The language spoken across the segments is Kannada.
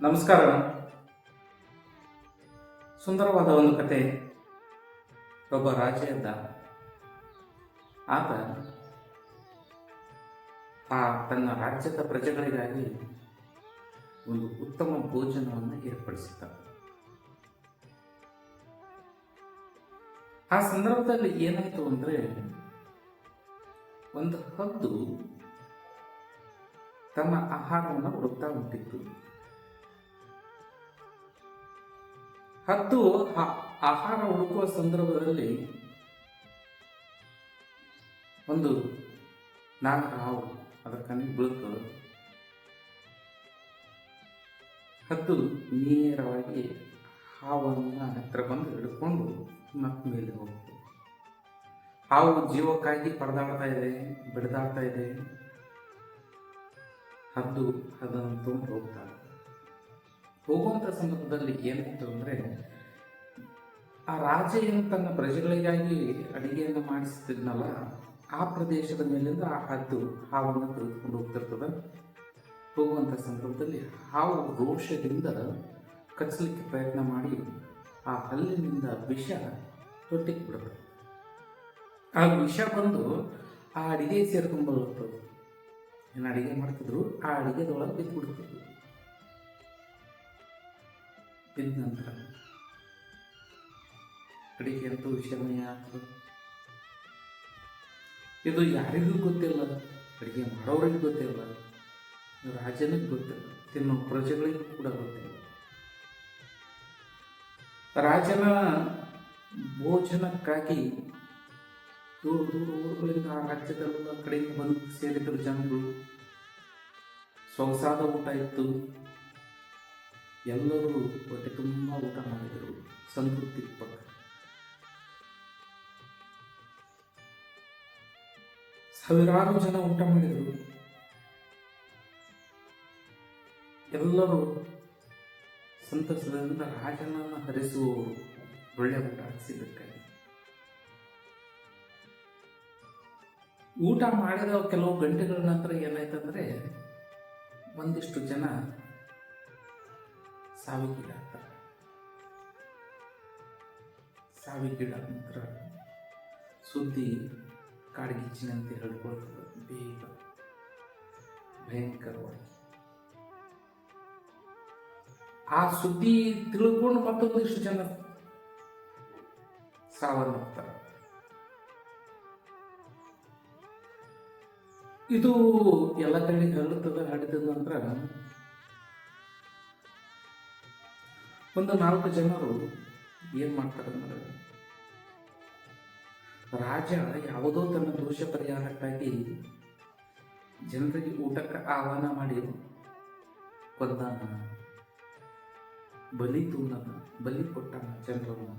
ನಮಸ್ಕಾರ. ಸುಂದರವಾದ ಒಂದು ಕತೆ ಒಬ್ಬ ರಾಜ ಇದ್ದ ಆತ ಆ ತನ್ನ ರಾಜ್ಯದ ಪ್ರಜೆಗಳಿಗಾಗಿ ಒಂದು ಉತ್ತಮ ಭೋಜನವನ್ನು ಏರ್ಪಡಿಸಿದ್ದ. ಆ ಸಂದರ್ಭದಲ್ಲಿ ಏನಾಯಿತು ಅಂದರೆ ಒಂದು ಹದ್ದು ತನ್ನ ಆಹಾರವನ್ನು ಹುಡುಕ್ತಾ ಹೊಂಟಿತ್ತು ಆ- ಆಹಾರ ಹುಡುಕುವ ಸಂದರ್ಭದಲ್ಲಿ ಒಂದು ನಾಲ್ಕು ಹಾವು ಅದರ ಕಣ್ಣಿಗೆ ಹತ್ತು ಹದ್ದು ನೇರವಾಗಿ ಹಾವನ್ನು ಹತ್ತಿರ ಬಂದು ಹಿಡ್ಕೊಂಡು ಮತ್ತೆ ಮೇಲೆ ಹೋಗ್ತದೆ. ಹಾವು ಜೀವಕ್ಕಾಗಿ ಪರದಾಡ್ತಾ ಇದೆ, ಬಿಡದಾಡ್ತಾ ಇದೆ. ಹದ್ದು ಅದನ್ನು ತಗೊಂಡು ಹೋಗ್ತಾರೆ ಹೋಗುವಂಥ ಸಂದರ್ಭದಲ್ಲಿ ಏನಾಯಿತು ಅಂದರೆ, ಆ ರಾಜ ಏನು ತನ್ನ ಪ್ರಜೆಗಳಿಗಾಗಿ ಅಡಿಗೆಯನ್ನು ಮಾಡಿಸ್ತಿದ್ನಲ್ಲ, ಆ ಪ್ರದೇಶದ ಮೇಲಿಂದ ಆ ಹದ್ದು, ಹಾವನ್ನು ತೆಗೆದುಕೊಂಡು ಹೋಗ್ತಿರ್ತದೆ. ಹೋಗುವಂಥ ಸಂದರ್ಭದಲ್ಲಿ ಹಾವು ರೋಷದಿಂದ ಕಚ್ಚಲಿಕ್ಕೆ ಪ್ರಯತ್ನ ಮಾಡಿ, ಆ ಹಲ್ಲಿನಿಂದ ವಿಷ ತೊಟ್ಟಿಗೆ ಬಿಡುತ್ತೆ. ಆ ವಿಷ ಬಂದು ಆ ಅಡಿಗೆ ಸೇರ್ಕೊಂಡ್ಬರುತ್ತದೆ ಏನು ಅಡಿಗೆ ಮಾಡ್ತಿದ್ರು? ಆ ಅಡಿಗೆದೊಳಗೆ ಬಿದ್ದು ಬಿಡ್ತಿದ್ರು ಬಿದ್ದ ನಂತರ ಕಡೆಗೆ ಅಂತೂ ವಿಷಮಯ ಆಗ್ತದೆ. ಇದು ಯಾರಿಗೂ ಗೊತ್ತಿಲ್ಲ, ಅಡುಗೆ ಮಾಡೋರಿಗೆ ಗೊತ್ತಿಲ್ಲ, ರಾಜನಿಗೆ ಗೊತ್ತಿಲ್ಲ ತಿನ್ನೋ ಪ್ರಜೆಗಳಿಗೂ ಕೂಡ ಗೊತ್ತಿಲ್ಲ. ರಾಜನ ಭೋಜನಕ್ಕಾಗಿ ದೂರ ದೂರ ಊರುಗಳಿಂದ ಆ ರಾಜ್ಯದಲ್ಲ ಕಡೆಯಿಂದ ಬಂದು ಸೇರಿದ್ರು ಜನಗಳು. ಸೊಗಸಾದ ಊಟ ಇತ್ತು. ಎಲ್ಲರೂ ಹೊಟ್ಟೆ ತುಂಬ ಊಟ ಮಾಡಿದರು. ಸಂತೃಪ್ತಿ ಪಕ್ಕ. ಸಾವಿರಾರು ಜನ ಊಟ ಮಾಡಿದರು. ಎಲ್ಲರೂ ಸಂತಸದಿಂದ ರಾಜನನ್ನು ಹರಿಸುವವರು ಒಳ್ಳೆ ಊಟ ಹಾಕಿಸಿದ್ದಕ್ಕಾಗಿ ಊಟ ಮಾಡಿದ ಕೆಲವು ಗಂಟೆಗಳ ನಂತರ ಏನಾಯ್ತಂದ್ರೆ, ಒಂದಿಷ್ಟು ಜನ ಸಾವಿಗೀಡಾಗ್ತಾರೆ ಸಾವಿಗೀಡಾದ ನಂತರ ಸುದ್ದಿ ಕಾಡ್ಗಿಚ್ಚಿನಂತೆ ಹರಡ್ಕೊಳ್ತದೆ ಬೇಗ. ಭಯಂಕರವಾಗಿ. ಆ ಸುದ್ದಿ ತಿಳ್ಕೊಂಡು ಮತ್ತೊಂದಿಷ್ಟು ಜನ ಸಾವನ್ನಪ್ತಾರೆ. ಇದು ಎಲ್ಲ ಕಡೆ ಹರಡುತ್ತದೆ ಹರಡಿದ ನಂತರ ಒಂದು ನಾಲ್ಕು ಜನರು ಏನು ಮಾಡ್ತಾರೆ ಅಂದ್ರೆ, ರಾಜ ಯಾವುದೋ ತನ್ನ ದೋಷ ಪರಿಹಾರಕ್ಕಾಗಿ ಜನರಿಗೆ ಊಟಕ್ಕೆ ಆಹ್ವಾನ ಮಾಡಿ ಕೊಂದಾನ ಬಲಿ ತೂನ ಬಲಿ ಕೊಟ್ಟಾನ ಜನರನ್ನು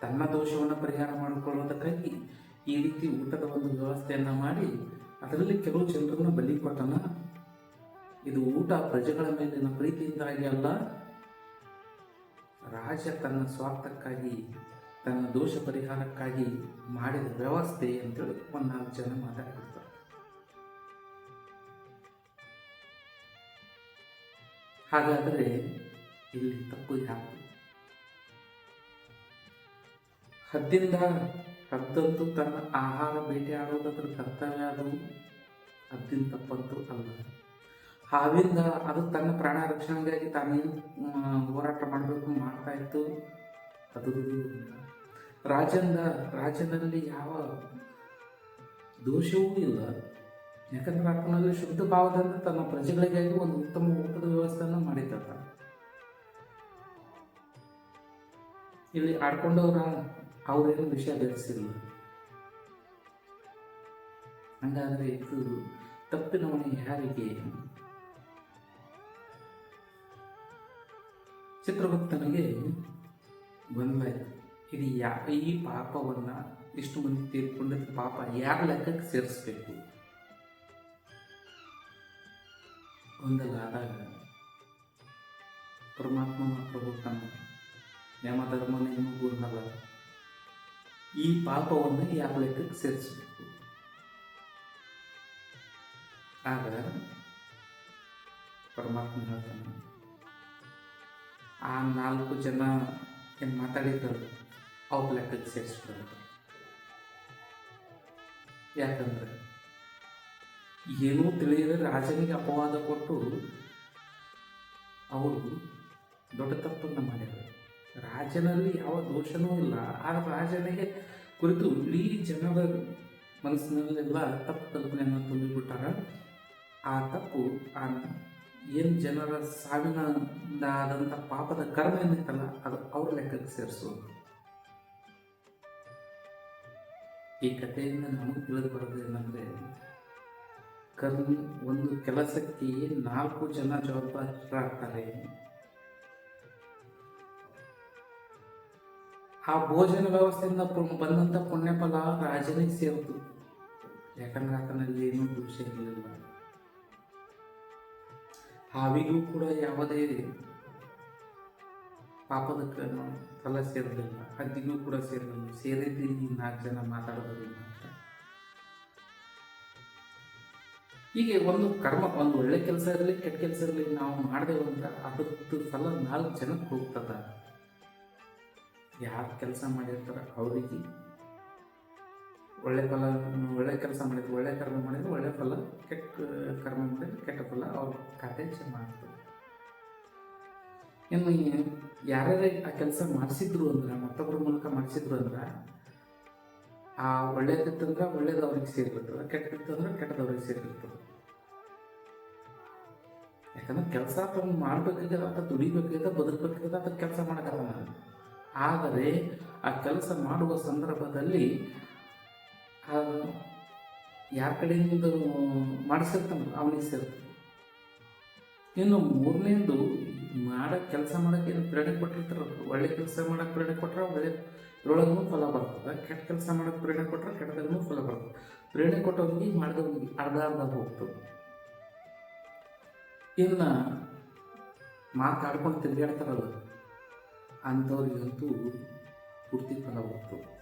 ತನ್ನ ದೋಷವನ್ನು ಪರಿಹಾರ ಮಾಡಿಕೊಳ್ಳೋದಕ್ಕಾಗಿ ಈ ರೀತಿ ಊಟದ ಒಂದು ವ್ಯವಸ್ಥೆಯನ್ನು ಮಾಡಿ ಅದರಲ್ಲಿ ಕೆಲವು ಜನರನ್ನು ಬಲಿ ಕೊಟ್ಟನ. ಇದು ಊಟ ಪ್ರಜೆಗಳ ಮೇಲಿನ ಪ್ರೀತಿಯಿಂದಾಗಿ ಅಲ್ಲ ರಾಜ ತನ್ನ ಸ್ವಾರ್ಥಕ್ಕಾಗಿ, ತನ್ನ ದೋಷ ಪರಿಹಾರಕ್ಕಾಗಿ ಮಾಡಿದ ವ್ಯವಸ್ಥೆ ಅಂತೇಳಿ ಒಂದು ನಾಲ್ಕು ಜನ ಮಾತಾಡ್ತಿರ್ತಾರೆ ಹಾಗಾದರೆ ಇಲ್ಲಿ ತಪ್ಪು ಯಾಕೆ? ಹದ್ದಿಂದ ಹದ್ದಂತೂ ತನ್ನ ಆಹಾರ ಬೇಟೆಯಾಡೋದದ್ರ ಕರ್ತವ್ಯ ಅದು ಹದ್ದಿನ ತಪ್ಪಂತೂ ಅಲ್ಲ. ಹಾವಿಂದ ಅದು ತನ್ನ ಪ್ರಾಣ ರಕ್ಷಣೆಗಾಗಿ ತಾನೇ ಹೋರಾಟ ಮಾಡಬೇಕು ಮಾಡ್ತಾ ಇತ್ತು. ಅದು ರಾಜಂದ, ರಾಜನಲ್ಲಿ ಯಾವ ದೋಷವೂ ಇಲ್ಲ. ಯಾಕಂದ್ರೆ ಆತನಲ್ಲಿ ಶುದ್ಧ ಭಾವದಿಂದ ತನ್ನ ಪ್ರಜೆಗಳಿಗಾಗಿ ಒಂದು ಉತ್ತಮ ಊಟದ ವ್ಯವಸ್ಥೆಯನ್ನು ಮಾಡಿದ್ದ ಇಲ್ಲಿ ಆಡ್ಕೊಂಡವ್ರ ಅವ್ರೇನು ವಿಷಯ ಬೆಳೆಸಿಲ್ಲ ಹಂಗಾದ್ರೆ ಇದು ತಪ್ಪಿನ ಹೊಣೆ ಯಾರಿಗೆ? ಚಿತ್ರಗುಪ್ತನಿಗೆ ಗೊಂದಲಾಯ್ತು ಇದು. ಯಾವ ಈ ಪಾಪವನ್ನು ಇಷ್ಟು ಮಂದಿ ತೀರ್ಕೊಂಡಿದ್ದ ಪಾಪ ಯಾರ ಲೆಕ್ಕಕ್ಕೆ ಸೇರಿಸ್ಬೇಕು? ಗೊಂದಲ ಆದಾಗ ಪರಮಾತ್ಮ ಪ್ರಭು ತನ್ನ ಯಮ ಧರ್ಮ ನಿಮಗೂ ಗೊಂದಲ ಈ ಪಾಪವನ್ನು ಯಾವ ಲೆಕ್ಕಕ್ಕೆ ಸೇರಿಸಬೇಕು? ಆಗ ಪರಮಾತ್ಮ ಹೇಳ್ತಾನೆ ಆ ನಾಲ್ಕು ಜನ ಏನು ಮಾತಾಡಿದ್ರು ಅವ್ರ ಲೆಕ್ಕಕ್ಕೆ ಸೇರಿಸ್ಬಿಡೋದು ಯಾಕಂದ್ರೆ ಏನೂ ತಿಳಿಯದೆ ರಾಜನಿಗೆ ಅಪವಾದ ಕೊಟ್ಟು ಅವರು ದೊಡ್ಡ ತಪ್ಪನ್ನು ಮಾಡಿದರು. ರಾಜನಲ್ಲಿ ಯಾವ ದೋಷನೂ ಇಲ್ಲ ಆ ರಾಜನಿಗೆ ಕುರಿತು ಇಡೀ ಜನರ ಮನಸ್ಸಿನಲ್ಲೆಲ್ಲ ತಪ್ಪು ಕಲ್ಪನೆಯನ್ನು ತುಂಬಿಬಿಟ್ಟಾರ ಆ ತಪ್ಪು ಆ ಏನು ಜನರ ಸಾವಿನಿಂದ ಆದಂಥ ಪಾಪದ ಕರ್ಮ ಏನಿತ್ತಲ್ಲ ಅದು ಅವ್ರ ಲೆಕ್ಕಕ್ಕೆ ಸೇರಿಸೋದು. ಈ ಕಥೆಯಿಂದ ನಮಗೆ ತಿಳಿದು ಬರೋದು ಏನಂದರೆ ಕರ್ಮ ಒಂದು ಕೆಲಸಕ್ಕೆ ನಾಲ್ಕು ಜನ ಜವಾಬ್ದಾರರಾಗ್ತಾರೆ ಆ ಭೋಜನ ವ್ಯವಸ್ಥೆಯಿಂದ ಬಂದಂಥ ಪುಣ್ಯಫಲ ರಾಜನಿಗೆ ಸೇರಿತು ಯಾಕಂದ್ರೆ ಆತನಲ್ಲಿ ಏನೂ ದೋಷ ಇರಲಿಲ್ಲ. ಹಾವಿಗೂ ಕೂಡ ಯಾವುದೇ ಪಾಪದ ಕ- ಫಲ ಸೇರಲಿಲ್ಲ, ಹದ್ದಿಗೂ ಕೂಡ ಸೇರಲಿಲ್ಲ, ಸೇರಿದ್ದು ಈ ನಾಲ್ಕು ಜನ ಮಾತಾಡೋದಿಲ್ಲ ಅಂತ. ಹೀಗೆ ಒಂದು ಕರ್ಮ, ಒಂದು ಒಳ್ಳೆ ಕೆಲಸ ಇರಲಿ, ಕೆಟ್ಟ ಕೆಲಸ ಇರಲಿ, ನಾವು ಮಾಡಿದೆವು ಅಂದ್ರೆ ಅದಕ್ಕೆ ಫಲ ನಾಲ್ಕು ಜನಕ್ಕೆ ಹೋಗ್ತದ. ಯಾರು ಕೆಲಸ ಮಾಡಿರ್ತಾರೆ ಅವರಿಗೆ ಒಳ್ಳೆ ಫಲ, ಒಳ್ಳೆ ಕೆಲಸ ಮಾಡಿದ್ರು, ಒಳ್ಳೆ ಕರ್ಮ ಮಾಡಿದ್ರು, ಒಳ್ಳೆ ಫಲ, ಕೆಟ್ಟ ಕರ್ಮ ಮಾಡಿದ್ರೆ, ಕೆಟ್ಟ ಫಲ ಅವ್ರ ಖಾತೆ ಮಾಡ್ತಾರೆ ಇನ್ನು ಯಾರ್ಯಾರೇ ಆ ಕೆಲಸ ಮಾಡಿಸಿದ್ರು ಅಂದ್ರೆ ಮತ್ತೊಬ್ಬರ ಮೂಲಕ ಮಾಡಿಸಿದ್ರು ಅಂದ್ರೆ, ಆ ಒಳ್ಳೇದಿತ್ತಂದ್ರೆ ಒಳ್ಳೇದು ಅವ್ರಿಗೆ ಸೇರಿರ್ತದೆ ಕೆಟ್ಟದಿತ್ತಂದ್ರೆ ಕೆಟ್ಟದವ್ರಿಗೆ ಸೇರಿರ್ತದೆ ಯಾಕಂದ್ರೆ ಕೆಲಸ ತಗೊಂಡು ಮಾಡ್ಬೇಕಾಗಿದೆ ಅಥವಾ ದುಡಿಬೇಕಾಗ್ಯದ, ಬದುಕಬೇಕಾಗ್ಯದ ಅಥವಾ ಕೆಲಸ ಮಾಡೋಕ್ಕಾಗಲ್ಲ. ಆದರೆ ಆ ಕೆಲಸ ಮಾಡುವ ಸಂದರ್ಭದಲ್ಲಿ ಯಾರ ಕಡೆಯಿಂದ ಮಾಡಿಸಿರ್ತಾನಲ್ಲ ಅವನಿಗೆ ಸೇರ್ತದೆ ಇನ್ನು ಮೂರನೇದು ಮಾಡೋ ಕೆಲಸ ಮಾಡೋಕ್ಕೆ ಏನು ಪ್ರೇರಣೆ ಕೊಟ್ಟಿರ್ತಾರಲ್ಲ ಒಳ್ಳೆ ಕೆಲಸ ಮಾಡೋಕ್ಕೆ ಪ್ರೇರಣೆ ಕೊಟ್ಟರೆ ಒಳ್ಳೆ ಇದ್ರೊಳಗೂ ಫಲ ಬರ್ತದೆ. ಕೆಟ್ಟ ಕೆಲಸ ಮಾಡೋಕ್ಕೆ ಪ್ರೇರಣೆ ಕೊಟ್ಟರೆ ಕೆಟ್ಟದಾಗೂ ಫಲ ಬರ್ತದೆ. ಪ್ರೇರಣೆ ಕೊಟ್ಟವನಿಗೆ ಮಾಡಿದವನಿಗೆ ಅರ್ಧ ಅರ್ಧ ಹೋಗ್ತದೆ. ಇನ್ನು ಮಾತಾಡ್ಕೊಂಡು ತಿರುಗಾಡ್ತಾರಲ್ಲ, ಅಂಥವ್ರಿಗಂತೂ ಪೂರ್ತಿ ಫಲ ಹೋಗ್ತದೆ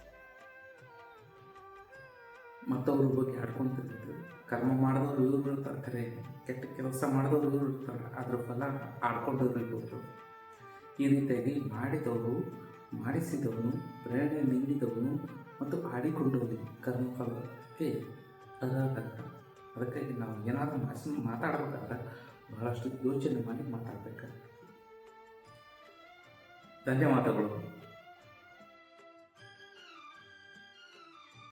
ಮತ್ತವ್ರ ಬಗ್ಗೆ ಆಡ್ಕೊಂಡು ಕರ್ಮ ಮಾಡಿದವ್ರು ಇವ್ರು ಇರ್ತಾರೆ ಖರೆ ಕೆಟ್ಟ ಕೆಲಸ ಮಾಡಿದವ್ರು ಇವ್ರು ಇರ್ತಾರೆ, ಅದ್ರ ಫಲ ಆಡ್ಕೊಂಡಿರ್ಬೇಕು ಈ ರೀತಿಯಾಗಿ ಮಾಡಿದವರು, ಮಾಡಿಸಿದವನು, ಪ್ರೇರಣೆ ನೀಡಿದವನು ಮತ್ತು ಆಡಿಕೊಂಡವನು ಕರ್ಮಫಲಕ್ಕೆ ಅರ್ಹರಾಗ್ತಾರೆ. ಅದಕ್ಕಾಗಿ ನಾವು ಏನಾದರೂ ಮಾಸ, ಮಾತಾಡಬೇಕಾದ್ರೆ ಬಹಳಷ್ಟು ಯೋಚನೆ ಮಾಡಿ ಮಾತಾಡಬೇಕಾಗ್ತದೆ. ಧನ್ಯವಾದಗಳು.